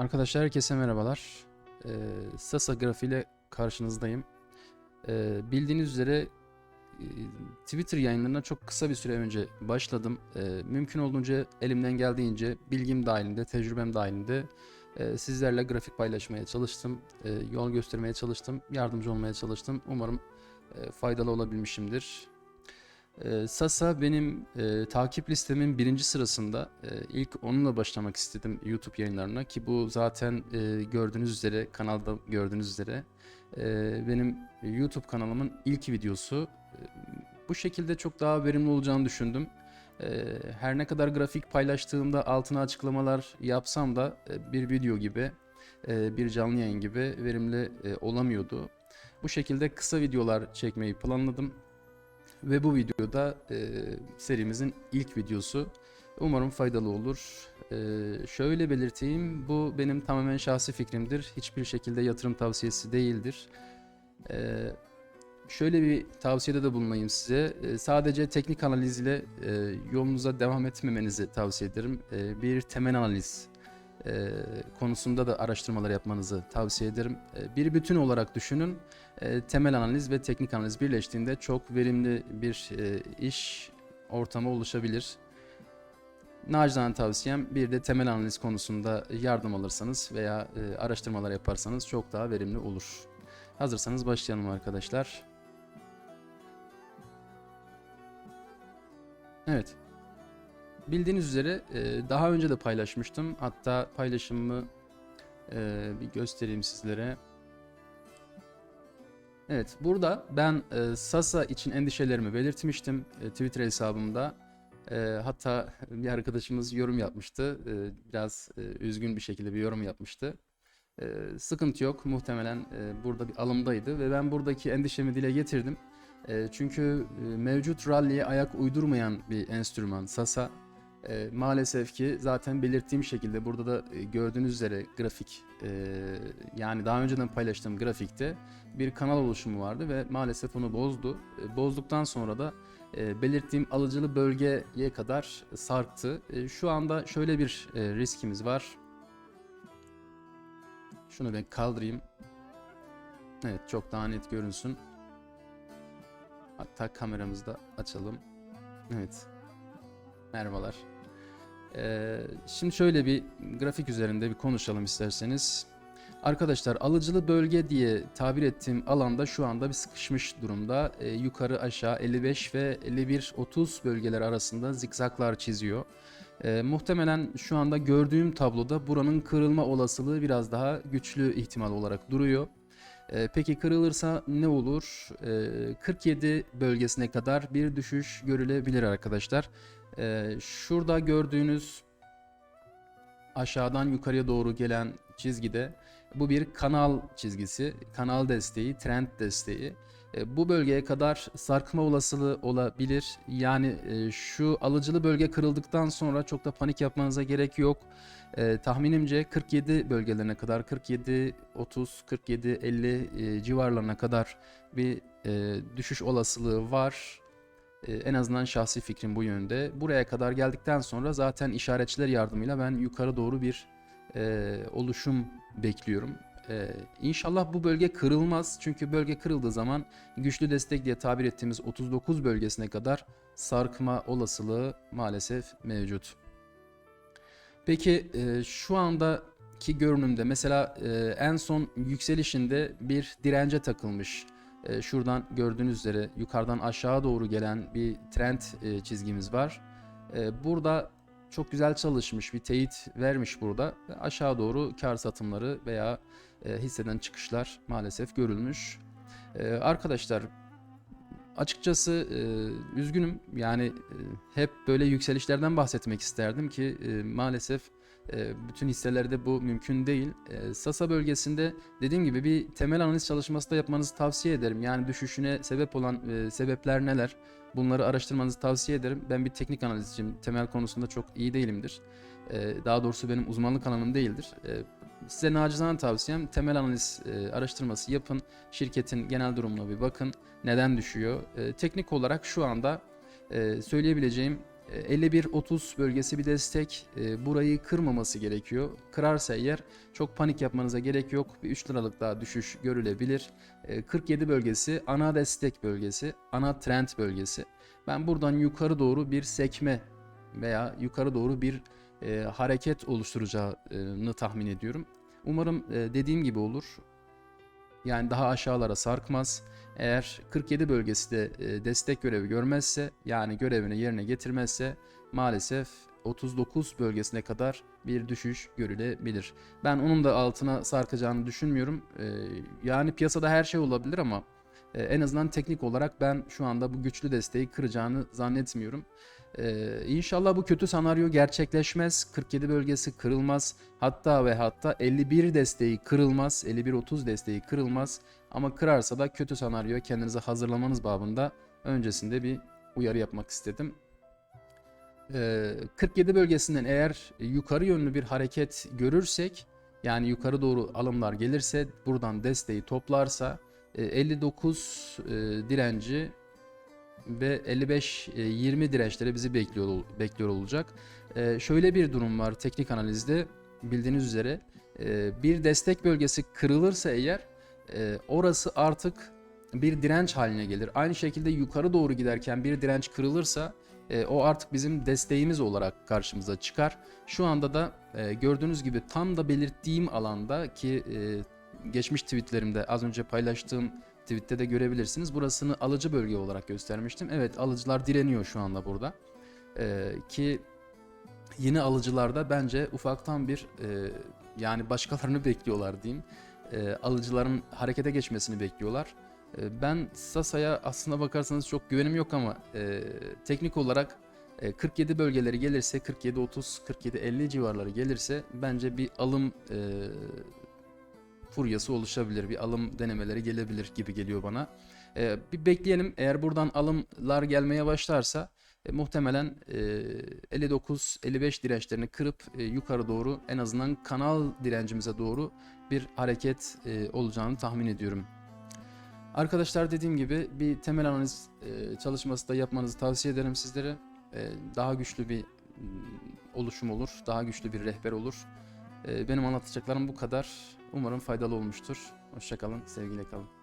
Arkadaşlar herkese merhabalar. Ee, Sasa Grafi ile karşınızdayım. Ee, bildiğiniz üzere e, Twitter yayınlarına çok kısa bir süre önce başladım. Ee, mümkün olduğunca elimden geldiğince bilgim dahilinde, tecrübem dahilinde e, sizlerle grafik paylaşmaya çalıştım. e, yol göstermeye çalıştım, yardımcı olmaya çalıştım. Umarım e, faydalı olabilmişimdir. Ee, Sasa benim e, takip listemin birinci sırasında. E, ilk onunla başlamak istedim YouTube yayınlarına ki bu zaten e, gördüğünüz üzere kanalda gördüğünüz üzere e, benim YouTube kanalımın ilk videosu. E, bu şekilde çok daha verimli olacağını düşündüm. E, her ne kadar grafik paylaştığımda altına açıklamalar yapsam da e, bir video gibi, e, bir canlı yayın gibi verimli e, olamıyordu. Bu şekilde kısa videolar çekmeyi planladım. Ve bu videoda e, serimizin ilk videosu. Umarım faydalı olur. E, şöyle belirteyim, bu benim tamamen şahsi fikrimdir. Hiçbir şekilde yatırım tavsiyesi değildir. E, şöyle bir tavsiyede de bulunayım size. E, sadece teknik analiz ile e, yolunuza devam etmemenizi tavsiye ederim. E, bir temel analiz e, konusunda da araştırmalar yapmanızı tavsiye ederim. E, bir bütün olarak düşünün. E, temel analiz ve teknik analiz birleştiğinde çok verimli bir e, iş ortamı oluşabilir. Nacizane tavsiyem bir de temel analiz konusunda yardım alırsanız veya e, araştırmalar yaparsanız çok daha verimli olur. Hazırsanız başlayalım arkadaşlar. Evet. Bildiğiniz üzere e, daha önce de paylaşmıştım. Hatta paylaşımımı e, bir göstereyim sizlere. Evet, burada ben e, Sasa için endişelerimi belirtmiştim Twitter hesabımda. Hatta bir arkadaşımız yorum yapmıştı. Biraz üzgün bir şekilde bir yorum yapmıştı. Sıkıntı yok, muhtemelen burada bir alımdaydı ve ben buradaki endişemi dile getirdim. Çünkü mevcut rally'ye ayak uydurmayan bir enstrüman Sasa. E, maalesef ki zaten belirttiğim şekilde burada da e, gördüğünüz üzere grafik e, yani daha önceden paylaştığım grafikte bir kanal oluşumu vardı ve maalesef onu bozdu. E, bozduktan sonra da e, belirttiğim alıcılı bölgeye kadar sarktı. E, şu anda şöyle bir e, riskimiz var. Şunu ben kaldırayım. Evet çok daha net görünsün. Hatta kameramızı da açalım. Evet. Merhabalar. Ee, şimdi şöyle bir grafik üzerinde bir konuşalım isterseniz. Arkadaşlar alıcılı bölge diye tabir ettiğim alanda şu anda bir sıkışmış durumda. Ee, yukarı aşağı 55 ve 51-30 bölgeler arasında zikzaklar çiziyor. Ee, muhtemelen şu anda gördüğüm tabloda buranın kırılma olasılığı biraz daha güçlü ihtimal olarak duruyor. Ee, peki kırılırsa ne olur? Ee, 47 bölgesine kadar bir düşüş görülebilir arkadaşlar. Ee, şurada gördüğünüz aşağıdan yukarıya doğru gelen çizgide bu bir kanal çizgisi, kanal desteği, trend desteği. E, bu bölgeye kadar sarkma olasılığı olabilir. Yani e, şu alıcılı bölge kırıldıktan sonra çok da panik yapmanıza gerek yok. E, tahminimce 47 bölgelerine kadar 47, 30, 47, 50 e, civarlarına kadar bir e, düşüş olasılığı var. E, en azından şahsi fikrim bu yönde. Buraya kadar geldikten sonra zaten işaretçiler yardımıyla ben yukarı doğru bir e, oluşum bekliyorum. E, inşallah bu bölge kırılmaz. Çünkü bölge kırıldığı zaman güçlü destek diye tabir ettiğimiz 39 bölgesine kadar sarkma olasılığı maalesef mevcut. Peki e, şu andaki görünümde mesela e, en son yükselişinde bir dirence takılmış. E, şuradan gördüğünüz üzere yukarıdan aşağı doğru gelen bir trend e, çizgimiz var. E, burada çok güzel çalışmış bir teyit vermiş burada. Ve aşağı doğru kar satımları veya e, hisseden çıkışlar maalesef görülmüş. E, arkadaşlar açıkçası e, üzgünüm yani e, hep böyle yükselişlerden bahsetmek isterdim ki e, maalesef bütün hisselerde bu mümkün değil. E, Sasa bölgesinde dediğim gibi bir temel analiz çalışması da yapmanızı tavsiye ederim. Yani düşüşüne sebep olan e, sebepler neler? Bunları araştırmanızı tavsiye ederim. Ben bir teknik analizciyim. Temel konusunda çok iyi değilimdir. E, daha doğrusu benim uzmanlık alanım değildir. Size nacizane tavsiyem temel analiz e, araştırması yapın. Şirketin genel durumuna bir bakın. Neden düşüyor? Teknik olarak şu anda e, söyleyebileceğim 51-30 bölgesi bir destek. E, Burayı kırmaması gerekiyor. Kırarsa eğer çok panik yapmanıza gerek yok. Bir 3 liralık daha düşüş görülebilir. E, 47 bölgesi ana destek bölgesi, ana trend bölgesi. Ben buradan yukarı doğru bir sekme veya yukarı doğru bir e, hareket oluşturacağını tahmin ediyorum. Umarım e, dediğim gibi olur. Yani daha aşağılara sarkmaz. Eğer 47 bölgesi de e, destek görevi görmezse yani görevini yerine getirmezse maalesef 39 bölgesine kadar bir düşüş görülebilir. Ben onun da altına sarkacağını düşünmüyorum. E, yani piyasada her şey olabilir ama e, en azından teknik olarak ben şu anda bu güçlü desteği kıracağını zannetmiyorum. Ee, inşallah bu kötü senaryo gerçekleşmez. 47 bölgesi kırılmaz. Hatta ve hatta 51 desteği kırılmaz. 51-30 desteği kırılmaz. Ama kırarsa da kötü senaryoya kendinizi hazırlamanız babında öncesinde bir uyarı yapmak istedim. Ee, 47 bölgesinden eğer yukarı yönlü bir hareket görürsek yani yukarı doğru alımlar gelirse buradan desteği toplarsa e, 59 e, direnci ve 55-20 dirençleri bizi bekliyor bekliyor olacak. Ee, şöyle bir durum var teknik analizde bildiğiniz üzere e, bir destek bölgesi kırılırsa eğer e, orası artık bir direnç haline gelir. Aynı şekilde yukarı doğru giderken bir direnç kırılırsa e, o artık bizim desteğimiz olarak karşımıza çıkar. Şu anda da e, gördüğünüz gibi tam da belirttiğim alanda ki e, geçmiş tweetlerimde az önce paylaştığım tweette de görebilirsiniz. Burasını alıcı bölge olarak göstermiştim. Evet alıcılar direniyor şu anda burada. Ee, ki yeni alıcılarda bence ufaktan bir e, yani başkalarını bekliyorlar diyeyim. E, alıcıların harekete geçmesini bekliyorlar. E, ben Sasa'ya aslına bakarsanız çok güvenim yok ama e, teknik olarak e, 47 bölgeleri gelirse 47 30 47 50 civarları gelirse bence bir alım e, furyası oluşabilir. Bir alım denemeleri gelebilir gibi geliyor bana. Ee, bir bekleyelim. Eğer buradan alımlar gelmeye başlarsa e, muhtemelen e, 59-55 dirençlerini kırıp e, yukarı doğru en azından kanal direncimize doğru bir hareket e, olacağını tahmin ediyorum. Arkadaşlar dediğim gibi bir temel analiz e, çalışması da yapmanızı tavsiye ederim sizlere. E, daha güçlü bir oluşum olur, daha güçlü bir rehber olur. E, benim anlatacaklarım bu kadar. Umarım faydalı olmuştur. Hoşçakalın, sevgiyle kalın.